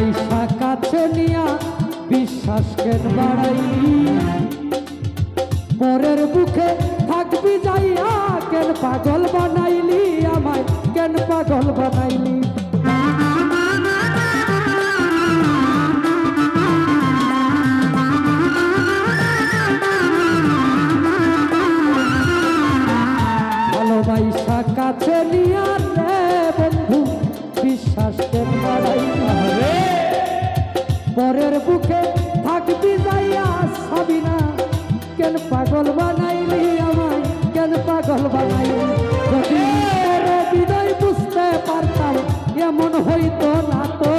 ভালোবাসা কাছে নিয়া বিশ্বাস কেন বাড়াই? পরের বুকে থাকবি যাইয়া, কেন পাগল বানাইলি আমায়? কেন পাগল বানাইলি? ভালোবাসা কাছে নিয়া রে বন্ধু, বিশ্বাস কেন বাড়াই কেন পাগল বানাইলি আমায়? কেন পাগল বানাইলি? যদি বিদায় বুঝতে পারতাম, এমন হইতো না তো।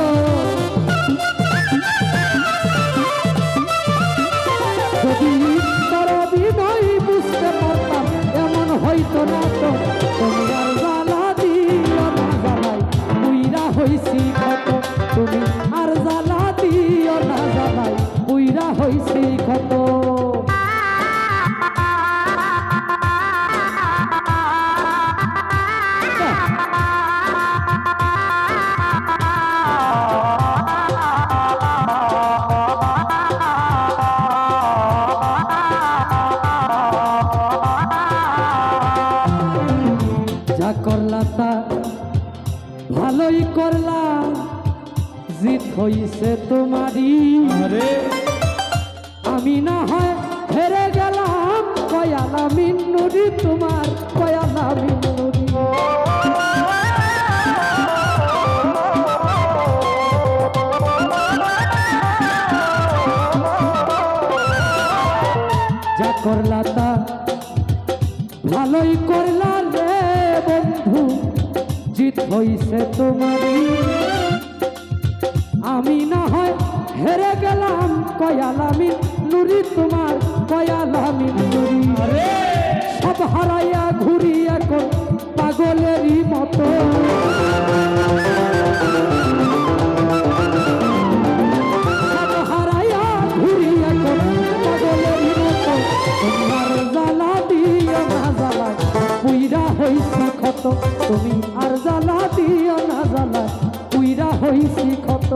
তোর পারতাম না তো। তুমি ভালোই করলা। জিত হইছে তোমারই। আমি না হয় হেরে গেলাম কয়ালা মিন্নুরি তোমার কয়ালা মিন্নুরি যা করলা তা ভালোই করলা। হইছে তোমারই আমি না হয় হেরে গেলাম কয়ালামি নুরি তোমার কয়ালামি নুরি। সব হারাইয়া ঘুরি এখন পাগলেরই মতো। তোমার তুমি দিও না পুইরা হইছি ক্ষত।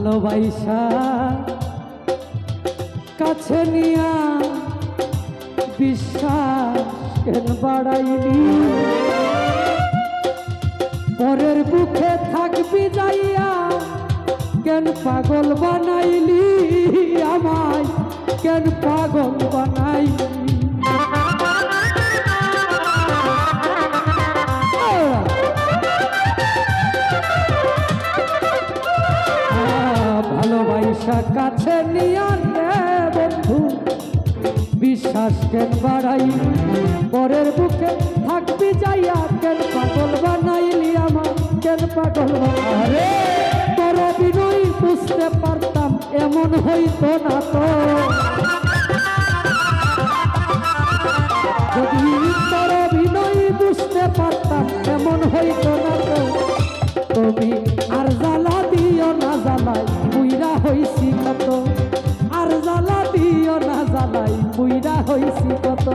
ভালোবাসা কাছে নিয়া বিশ্বাস কেন বাড়াইলি পরের বুকে থাকবি যাইয়া কেন পাগল বানাইলি আমায়? কেন পাগল বানাইলি? কাছে নিয়ে বন্ধু। বিশ্বাস বাড়াই? পরের বুকে থাকবি যাইয়া কেন পাগল বানাইলি আমার কেন পাগল বানারে বিনয় বুঝতে পারতাম, এমন হইতো না তো। যদি তোর বিনয় বুঝতে পারতাম, এমন হইতো না তো। তুমি বুইরা হইছি কত।